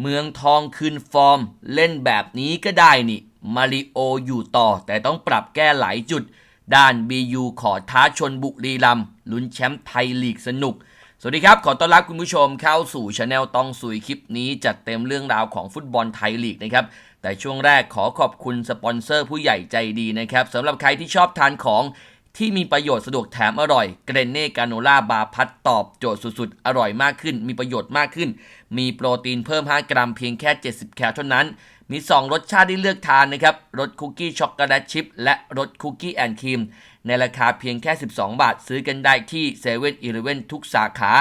เมืองทองคืนฟอร์ม เล่นแบบนี้ก็ได้นี่ มาริโออยู่ต่อแต่ต้องปรับแก้หลายจุด ด้าน BU ขอท้าชนบุรีรัมลุ้นแชมป์ไทยลีกสนุก สวัสดีครับ ขอต้อนรับคุณผู้ชมเข้าสู่ช anel ต้องสุยคลิปนี้ จัดเต็มเรื่องราวของฟุตบอลไทยลีกนะครับ แต่ช่วงแรกขอขอบคุณสปอนเซอร์ผู้ใหญ่ใจดีนะครับสำหรับใครที่ชอบทานของ ที่มีประโยชน์สะดวกแถมอร่อยเกรนเน่กาโนล่าบาร์พัดตอบโจทย์สุดๆ อร่อยมากขึ้น มีประโยชน์มากขึ้น มีโปรตีนเพิ่ม 5 กรัมเพียงแค่ 70 แคลเท่านั้น มี 2 รสชาติที่เลือกทานนะครับรสคุกกี้ช็อกโกแลตชิพและรสคุกกี้แอนด์ครีมในราคาเพียงแค่ 12 บาท ซื้อกันได้ที่7 e เ e ่ e อทุกสาขา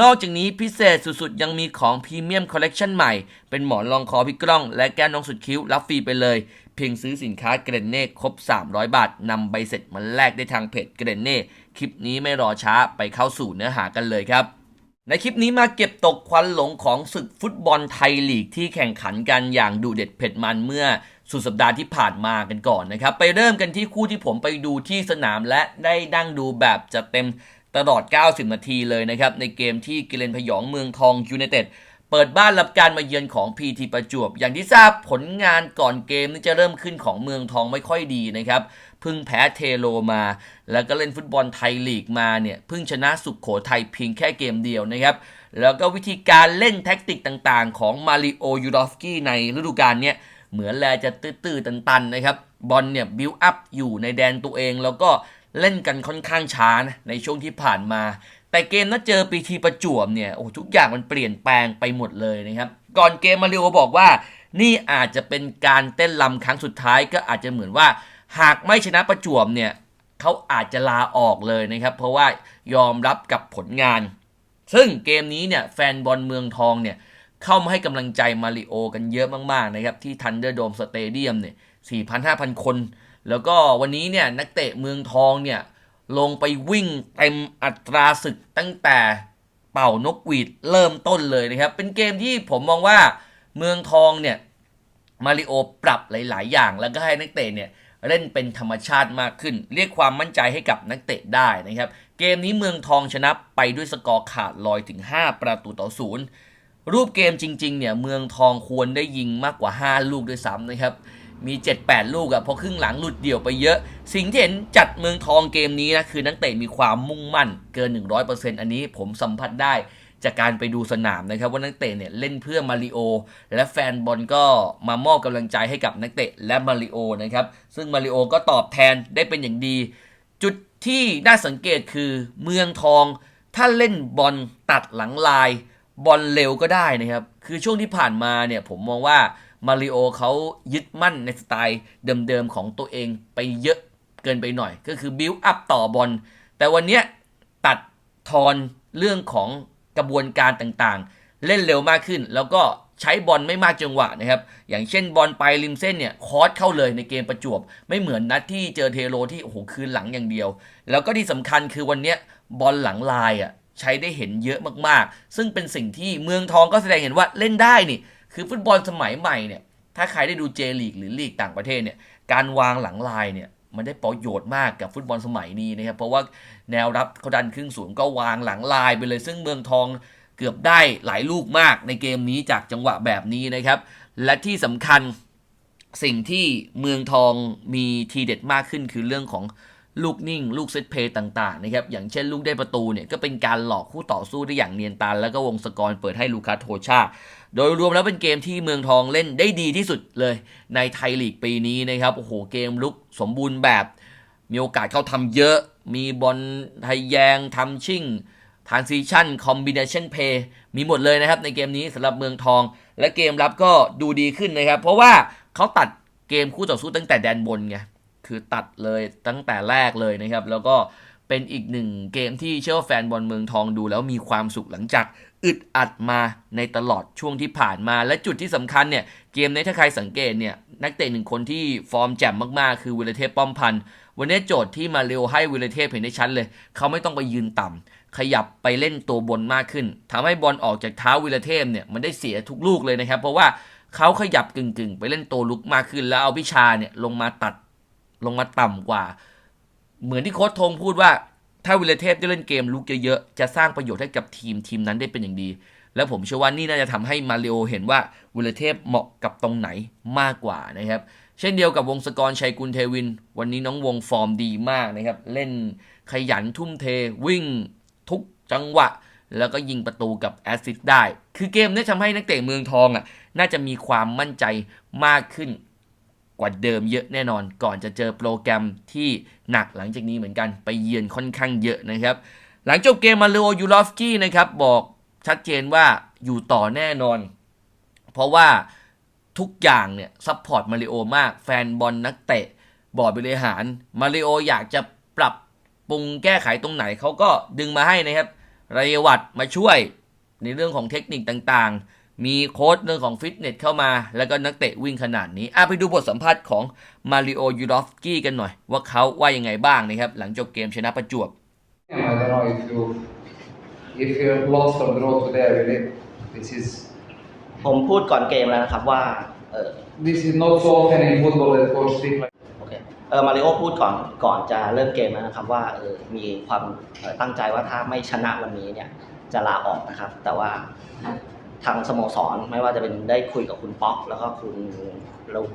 นอกจากนี้พิเศษสุดๆ ยังมีของพรีเมียมคอลเลกชันใหม่ เป็นหมอนรองคอพี่กล้อง และแก้นองสุดคิ้ว รับฟรีไปเลย เพียงซื้อสินค้าเกรนเน่ครบ 300 บาทนำใบเสร็จมาแลกได้ทางเพจเกรนเน่คลิปนี้ไม่รอช้าไปเข้าสู่เนื้อหากันเลยครับ ในคลิปนี้มาเก็บตกควันหลงของศึกฟุตบอลไทยลีกที่แข่งขันกันอย่างดูเด็ดเผ็ดมันเมื่อสุดสัปดาห์ที่ผ่านมากันก่อนนะครับ ไปเริ่มกันที่คู่ที่ผมไปดูที่สนามและได้ดั้งดูแบบจะเต็ม ตลอด 90 นาทีเลยนะครับ ในเกมที่กิเลนพยองเมืองทองยูไนเต็ดเปิดบ้านรับการมาเยือนของ PT ประจวบ อย่างที่ทราบผลงานก่อนเกมนี่จะเริ่มขึ้นของเมืองทองไม่ค่อยดีนะครับเพิ่งแพ้เทโลมา แล้วก็เล่นฟุตบอลไทยลีกมาเนี่ยเพิ่งชนะสุขโขทัยเพียงแค่เกมเดียวนะครับ แล้วก็วิธีการเล่นแท็กติกต่างๆ ของมาริโอยูรอฟสกี้ในฤดูกาลเนี่ยเหมือนแลจะตื้อๆตันๆนะครับบอลเนี่ยบิวอัพอยู่ในแดนตัวเองแล้วก็ เล่นกันค่อนข้างช้านะในช่วงที่ผ่านมา แต่เกมนัดเจอปีทีประจวบเนี่ยโอ้ทุกอย่างมันเปลี่ยนแปลงไปหมดเลยนะครับก่อนเกมมาริโอบอกว่า นี่อาจจะเป็นการเต้นลำครั้งสุดท้ายก็อาจจะเหมือนว่า หากไม่ชนะประจวบเนี่ยเขาอาจจะลาออกเลยนะครับ เพราะว่ายอมรับกับผลงาน ซึ่งเกมนี้เนี่ยแฟนบอลเมืองทองเนี่ยเข้ามาให้กำลังใจมาริโอกันเยอะมากๆนะครับที่ทันเดอร์โดมสเตเดียมเนี่ย4,000-5,000 คน แล้วก็วันนี้เนี่ยนักเตะเมืองทองเนี่ยลงไปวิ่งเต็มอัตราศึกตั้งแต่เป่านกหวีดเริ่มต้นเลยนะครับ เป็นเกมที่ผมมองว่าเมืองทองเนี่ยมาริโอปรับหลาย ๆ อย่างแล้วก็ให้นักเตะเนี่ยเล่นเป็นธรรมชาติมากขึ้น เรียกความมั่นใจให้กับนักเตะได้นะครับ เกมนี้เมืองทองชนะไปด้วยสกอร์ขาดลอยถึง 5 ประตูต่อศูนย์รูปเกมจริง ๆ เนี่ยเมืองทองควรได้ยิงมากกว่า 5 ลูกด้วยซ้ำนะครับ มี 7-8 ลูกอะพอครึ่งหลังหลุดเดี่ยวไปเยอะ สิ่งที่เห็นจัดเมืองทองเกมนี้นะคือนักเตะมีความมุ่งมั่นเกิน 100%อันนี้ผมสัมผัสได้จากการไปดูสนามนะครับ ว่านักเตะเนี่ยเล่นเพื่อมาริโอ และแฟนบอลก็มามอบกำลังใจให้กับนักเตะและมาริโอนะครับ ซึ่งมาริโอก็ตอบแทนได้เป็นอย่างดี จุดที่น่าสังเกตคือเมืองทอง ถ้าเล่นบอลตัดหลังลาย บอลเร็วก็ได้นะครับ คือช่วงที่ผ่านมาเนี่ยผมมองว่า มาริโอเขายึดมั่นในสไตล์เดิมๆของตัวเองไปเยอะเกินไปหน่อย ก็คือบิวอัพต่อบอลแต่วันนี้ตัดทอนเรื่องของกระบวนการต่างๆ เล่นเร็วมากขึ้น แล้วก็ใช้บอลไม่มากจังหวะนะครับ อย่างเช่นบอลไปริมเส้นเนี่ยคอสเข้าเลยในเกมประจวบ ไม่เหมือนนัดที่เจอเทโรที่โอ้โหคืนหลังอย่างเดียว แล้วก็ที่สำคัญคือวันนี้บอลหลังลายอะใช้ได้เห็นเยอะมากๆ ซึ่งเป็นสิ่งที่เมืองทองก็แสดงเห็นว่าเล่นได้นี่ คือฟุตบอลสมัยใหม่เนี่ย ถ้าใครได้ดูเจลีกหรือลีกต่างประเทศเนี่ย การวางหลังลายเนี่ยมันได้ประโยชน์มากกับฟุตบอลสมัยนี้นะครับ เพราะว่าแนวรับเขาดันครึ่งสูงก็วางหลังลายไปเลยซึ่งเมืองทองเกือบได้หลายลูกมากในเกมนี้จากจังหวะแบบนี้นะครับ และที่สำคัญสิ่งที่เมืองทองมีทีเด็ดมากขึ้นคือเรื่องของ ลูกนิ่ง ลูกเซตเพย์ต่างๆนะครับอย่างเช่นลูกได้ประตูเนี่ยก็เป็นการหลอกคู่ต่อสู้ได้อย่างเนียนตาแล้วก็วงสกอร์เปิดให้ลูคัสโทชาโดยรวมแล้วเป็นเกมที่เมืองทองเล่นได้ดีที่สุดเลย ในไทยลีกปีนี้นะครับโอ้โหเกมลุกสมบูรณ์แบบ มีโอกาสเข้าทำเยอะ มีบอลไทยแยงทำชิ่งทานซิชันคอมบิเนชันเพย์มีหมดเลยนะครับในเกมนี้สำหรับเมืองทอง และเกมรับก็ดูดีขึ้นนะครับ เพราะว่าเขาตัดเกมคู่ต่อสู้ตั้งแต่แดนบนไง คือตัดเลยตั้งแต่แรกเลยนะครับ แล้วก็เป็นอีกหนึ่งเกมที่เชื่อว่าแฟนบอลเมืองทองดูแล้วมีความสุขหลังจากอึดอัดมาในตลอดช่วงที่ผ่านมา และจุดที่สำคัญเนี่ย เกมนี้ถ้าใครสังเกตเนี่ย นักเตะหนึ่งคนที่ฟอร์มแจ่มมากๆ คือวิลเทพป้อมพันธ์วันนี้โจทย์ที่มาเร็วให้วิลเทพเห็นได้ชัดเลย เขาไม่ต้องไปยืนต่ำขยับไปเล่นตัวบนมากขึ้นทำให้บอลออกจากเท้าวิลเทพเนี่ยมันได้เสียทุกลูกเลยนะครับ เพราะว่าเขาขยับกึ่งๆ ไปเล่นตัวลุกมากขึ้นแล้วเอาพิชาเนี่ยลงมาตัด ลงมาต่ำกว่า เหมือนที่โค้ชทงพูดว่า ถ้าวิลเทพได้เล่นเกมลุกเยอะๆจะสร้างประโยชน์ให้กับทีมทีมนั้นได้เป็นอย่างดี แล้วผมเชื่อว่านี่น่าจะทำให้มาริโอเห็นว่าวิลเทพเหมาะกับตรงไหนมากกว่านะครับ เช่นเดียวกับวงศกรชัยกุลเทวิน วันนี้น้องวงฟอร์มดีมากนะครับ เล่นขยันทุ่มเทวิ่งทุกจังหวะแล้วก็ยิงประตูกับแอสซิสต์ได้ คือเกมนี้ทำให้นักเตะเมืองทองอะ น่าจะมีความมั่นใจมากขึ้น กว่าเดิมเยอะแน่นอน ก่อนจะเจอโปรแกรมที่หนักหลังจากนี้เหมือนกันไปเยือนค่อนข้างเยอะนะครับ หลังจบเกมมาเลโอยูรอฟสกี้นะครับบอกชัดเจนว่าอยู่ต่อแน่นอน เพราะว่าทุกอย่างเนี่ยซัพพอร์ตมาริโอมาก แฟนบอลนักเตะ บอร์ดบริหารมาริโออยากจะปรับปรุงแก้ไขตรงไหนเขาก็ดึงมาให้นะครับรายวัตมาช่วยในเรื่องของเทคนิคต่างๆ มีโค้ชเรื่องของฟิตเนสเข้ามา แล้วก็นักเตะวิ่งขนาดนี้อะไปดูบทสัมภาษณ์ของมาริโอยูรอฟสกี้กันหน่อย ว่าเขาว่ายังไงบ้างนะครับ หลังจบเกมชนะประจวบ I don't know if you if you're lost or draw today. Really, this is ผมพูดก่อนเกมแล้วนะครับว่าเออ this is not so often in football that coach speak like. โอเคเออมาริโอพูดก่อนก่อนจะเริ่มเกมแล้วนะครับว่าเออมีความเอ่อตั้งใจว่าถ้าไม่ชนะวันนี้เนี่ยจะลาออกนะครับ แต่ว่า ทางสโมสรไม่ว่าจะเป็นได้คุยกับคุณป๊อก แล้วก็คุณ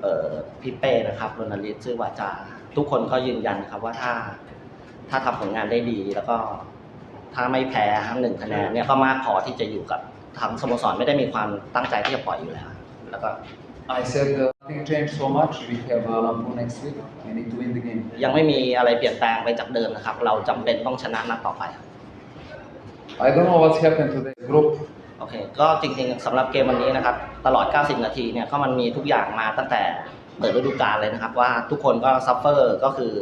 เอ่อพี่เป้นะครับรณฤทธิ์ชื่อวาจา ทุกคนก็ยืนยันนะครับว่าถ้าถ้าทำผลงานได้ดีแล้วก็ถ้าไม่แพ้ทั้งหนึ่งคะแนนเนี่ยก็มากพอที่จะอยู่กับทางสโมสรไม่ได้มีความตั้งใจที่จะปล่อยอยู่แล้ว แล้วก็ I said uh, nothing changed so much. We have uh, Lampu next week. We need to win the game. ยังไม่มีอะไรเปลี่ยนแปลงไปจากเดิมนะครับ เราจำเป็นต้องชนะนัดต่อไปครับ I don't know what's happened to the group. โอเคก็จริงๆสำหรับเกมวันนี้นะครับ ตลอด 90 นาทีเนี่ยก็มันมีทุกอย่างมาตั้งแต่เปิดฤดูกาลเลยนะครับ ว่าทุกคนก็ซัฟเฟอร์ก็คือ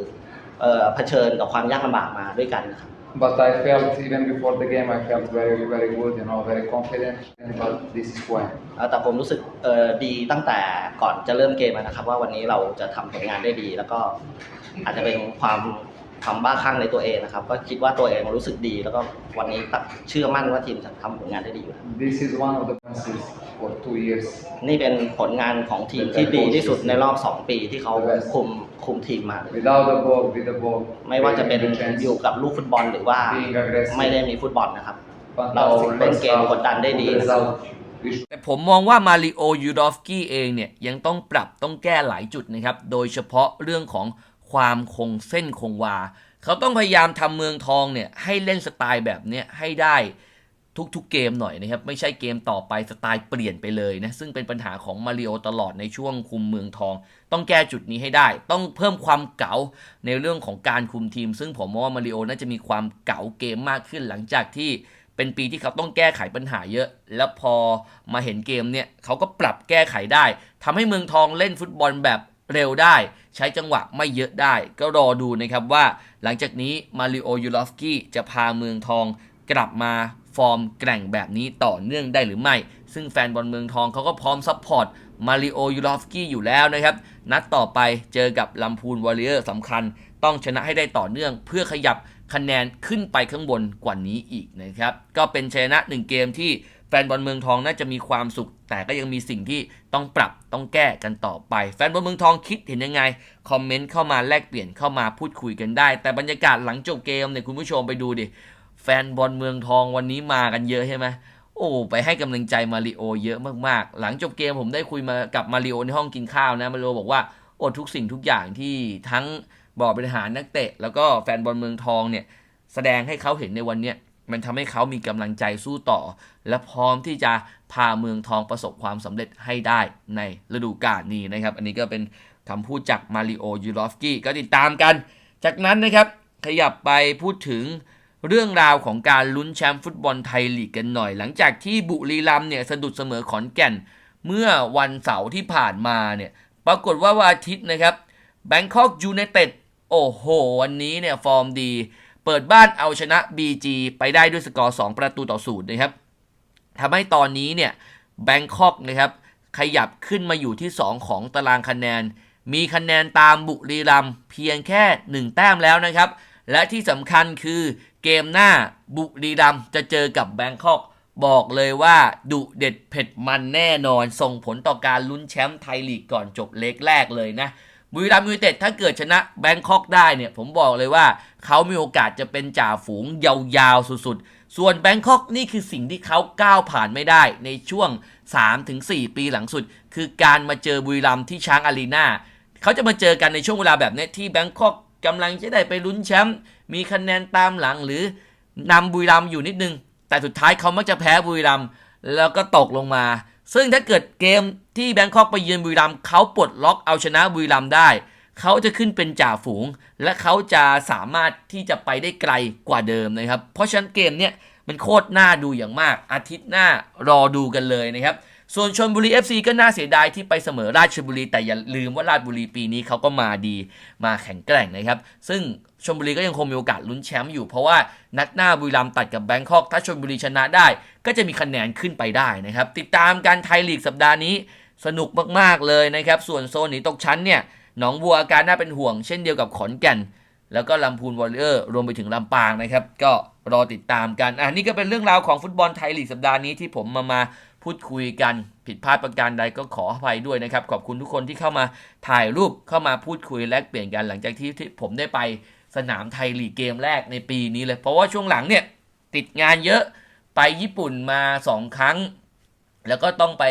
เอ่อเผชิญกับความยากลำบากมาด้วยกันนะครับ But I felt even before the game, I felt very, very good. You know, very confident. But this is why. เอ่อแต่ผมรู้สึกเอ่อดีตั้งแต่ก่อนจะเริ่มเกมนะครับ ว่าวันนี้เราจะทำผลงานได้ดี แล้วก็อาจจะเป็นความ ความบ้าคลั่งในตัวเองนะครับ ก็คิดว่าตัวเองรู้สึกดี แล้วก็วันนี้ตัดเชื่อมั่นว่าทีมจะทำผลงานได้ดีอยู่แล้ว This is one of the passes for two years. นี่เป็นผลงานของทีมที่ดีที่สุดในรอบ 2 ปีที่เขาคุมคุมทีมมา Without the ball, with the ball. ไม่ว่าจะเป็น taking the chance, อยู่กับลูกฟุตบอลหรือว่า being aggressive. ไม่ได้มีฟุตบอลนะครับ fantastic เราเล่นเกม first half, กดดันได้ดี good นะครับ result. We should แต่ผมมองว่ามาริโอยูดอฟสกี้เองเนี่ยยังต้องปรับต้องแก้หลายจุดนะครับ โดยเฉพาะเรื่องของ ความคงเส้นคงวา เขาต้องพยายามทำเมืองทองเนี่ยให้เล่นสไตล์แบบเนี้ยให้ได้ทุกๆเกมหน่อยนะครับ ไม่ใช่เกมต่อไปสไตล์เปลี่ยนไปเลยนะ ซึ่งเป็นปัญหาของมาริโอตลอดในช่วงคุมเมืองทอง ต้องแก้จุดนี้ให้ได้ ต้องเพิ่มความเก๋าในเรื่องของการคุมทีม ซึ่งผมมองว่ามาริโอน่าจะมีความเก๋าเกมมากขึ้นหลังจากที่เป็นปีที่เขาต้องแก้ไขปัญหาเยอะ แล้วพอมาเห็นเกมเนี่ยเขาก็ปรับแก้ไขได้ทำให้เมืองทองเล่นฟุตบอลแบบ เร็วได้ ใช้จังหวะไม่เยอะได้ ก็รอดูนะครับว่า หลังจากนี้มาริโอยูลอฟกี้จะพาเมืองทองกลับมาฟอร์มแกร่งแบบนี้ต่อเนื่องได้หรือไม่ ซึ่งแฟนบอลเมืองทองเขาก็พร้อมซัพพอร์ตมาริโอยูลอฟกี้อยู่แล้วนะครับ นัดต่อไปเจอกับลำพูนวอริเออร์สำคัญ ต้องชนะให้ได้ต่อเนื่อง เพื่อขยับคะแนนขึ้นไปข้างบนกว่านี้อีกนะครับ ก็เป็นชนะหนึ่งเกมที่ แฟนบอลเมืองทองน่าจะมีความสุข แต่ก็ยังมีสิ่งที่ต้องปรับต้องแก้กันต่อไป แฟนบอลเมืองทองคิดเห็นยังไง คอมเมนต์เข้ามาแลกเปลี่ยนเข้ามาพูดคุยกันได้ แต่บรรยากาศหลังจบเกมเนี่ยคุณผู้ชมไปดูดิ แฟนบอลเมืองทองวันนี้มากันเยอะใช่ไหมโอ้ไปให้กำลังใจมาริโอเยอะมากๆ หลังจบเกมผมได้คุยมากับมาริโอในห้องกินข้าวนะมาริโอบอกว่าโอ้ทุกสิ่งทุกอย่างที่ทั้งบอร์ดบริหารนักเตะ แล้วก็แฟนบอลเมืองทองเนี่ยแสดงให้เขาเห็นในวันเนี้ย มันทำให้เขามีกำลังใจสู้ต่อ และพร้อมที่จะพาเมืองทองประสบความสำเร็จให้ได้ในฤดูกาลนี้นะครับ อันนี้ก็เป็นคำพูดจากมาริโอยูรอฟกี้ก็ติดตามกัน จากนั้นนะครับ ขยับไปพูดถึงเรื่องราวของการลุ้นแชมป์ฟุตบอลไทยลีกกันหน่อย หลังจากที่บุรีรัมเนี่ยสะดุดเสมอขอนแก่น เมื่อวันเสาร์ที่ผ่านมาเนี่ยปรากฏว่าวันอาทิตย์นะครับแบงคอกยูไนเต็ดโอ้โห วันนี้เนี่ยฟอร์มดี เปิดบ้านเอาชนะ BG ไปได้ด้วยสกอร์ 2 ประตูต่อศูนย์นะครับทำให้ตอนนี้เนี่ยแบงคอกนะครับขยับขึ้นมาอยู่ที่ 2 ของตารางคะแนน มีคะแนนตามบุรีรัมเพียงแค่ 1 แต้มแล้วนะครับ และที่สำคัญคือเกมหน้าบุรีรัมจะเจอกับแบงคอกบอกเลยว่าดุเด็ดเผ็ดมันแน่นอน ส่งผลต่อการลุ้นแชมป์ไทยลีกก่อนจบเล็กแรกเลยนะ บุรีรัมย์ยูไนเต็ดถ้าเกิดชนะแบงคอกได้เนี่ยผมบอกเลยว่าเขามีโอกาสจะเป็นจ่าฝูงยาวๆ สุดๆ ส่วนแบงคอกนี่คือสิ่งที่เขาก้าวผ่านไม่ได้ในช่วง 3-4 ปีหลังสุด คือการมาเจอบุรีรัมย์ที่ช้างอารีนาเขาจะมาเจอกันในช่วงเวลาแบบนี้ที่แบงคอกกำลังจะได้ไปลุ้นแชมป์มีคะแนนตามหลังหรือนำบุรีรัมย์อยู่นิดนึง แต่สุดท้ายเขามักจะแพ้บุรีรัมย์แล้วก็ตกลงมา ซึ่งถ้าเกิดเกมที่แบงคอกไปเยือนบุรีรัมย์เขาปลดล็อกเอาชนะบุรีรัมย์ได้ เขาจะขึ้นเป็นจ่าฝูง และเขาจะสามารถที่จะไปได้ไกลกว่าเดิมนะครับ เพราะฉะนั้นเกมเนี้ยมันโคตรน่าดูอย่างมากอาทิตย์หน้ารอดูกันเลยนะครับ ส่วนชนบุรี FC ก็น่าเสียดายที่ไปเสมอราชบุรี แต่อย่าลืมว่าราชบุรีปีนี้เขาก็มาดีมาแข็งแกร่งนะครับ ซึ่งชนบุรีก็ยังคงมีโอกาสลุ้นแชมป์อยู่ เพราะว่านัดหน้าบุรีรัมย์ตัดกับแบงคอกถ้าชนบุรีชนะได้ ก็จะมีคะแนนขึ้นไปได้นะครับ ติดตามการไทยลีกสัปดาห์นี้สนุกมากๆเลยนะครับ ส่วนโซนหนีตกชั้นเนี่ยหนองบัวอาการน่าเป็นห่วง เช่นเดียวกับขอนแก่น แล้วก็ลำพูนวอลเลอร์รวมไปถึงลำปางนะครับ ก็รอติดตามกันอะนี่ก็เป็นเรื่องราวของฟุตบอลไทยลีกสัปดาห์นี้ที่ผมมามา พูดคุยกันผิดพลาดประการใดก็ขออภัยด้วยนะครับ ขอบคุณทุกคนที่เข้ามาถ่ายรูปเข้ามาพูดคุยแลกเปลี่ยนกันหลังจากที่ที่ผมได้ไปสนามไทยลีกเกมแรกในปีนี้เลย เพราะว่าช่วงหลังเนี่ยติดงานเยอะไปญี่ปุ่นมาสองครั้ง แล้วก็ต้องไป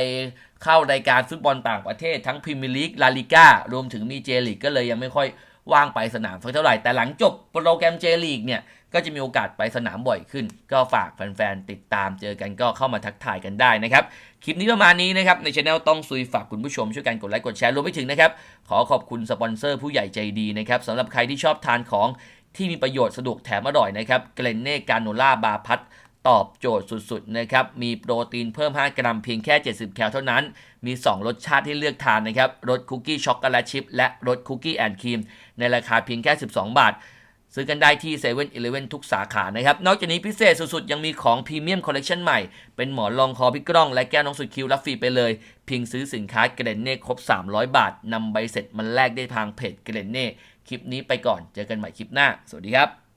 เข้ารายการฟุตบอลต่างประเทศทั้งพรีเมียร์ลีกลาลิก้ารวมถึงมีเจลีกก็เลยยังไม่ค่อยว่างไปสนามสักเท่าไหร่แต่หลังจบโปรแกรมเจลีกเนี่ย ก็จะมีโอกาสไปสนามบ่อยขึ้น ก็ฝากแฟนๆติดตามเจอกันก็เข้ามาทักทายกันได้นะครับ คลิปนี้ประมาณนี้นะครับ ในช anel ต้องซุยฝากคุณผู้ชมช่วยกันกดไลค์กดแชร์รวมไปถึงนะครับ ขอขอบคุณสปอนเซอร์ผู้ใหญ่ใจดีนะครับสำหรับใครที่ชอบทานของที่มีประโยชน์สะดวกแถมอร่อยนะครับเกรนเน่การโนล่าบาพัทตอบโจทย์สุดๆนะครับ มีโปรตีนเพิ่ม 5 กรัมเพียงแค่ 70 แคลเท่านั้น มี 2 รสชาติให้เลือกทานนะครับ รสคุกกี้ช็อกโกแลตชิพและรสคุกกี้แอนด์ครีม ในราคาเพียงแค่ 12 บาท ซื้อกันได้ที่7 e เ e ่ e อทุกสาขานะครับ นอกจากนี้พิเศษสุดๆ ยังมีของพรีเมียมคอลเลกชันใหม่ เป็นหมอนรองคอพี่กล้อง และแก้วน้องสุดคิวรับฟรีไปเลย เพียงซื้อสินค้าเกรนเน่ครบ 300 บาทนำใบเสร็จมันแลกได้ทางเพจเกรนเน่คลิปนี้ไปก่อนเจอกันใหม่คลิปหน้า สวัสดีครับ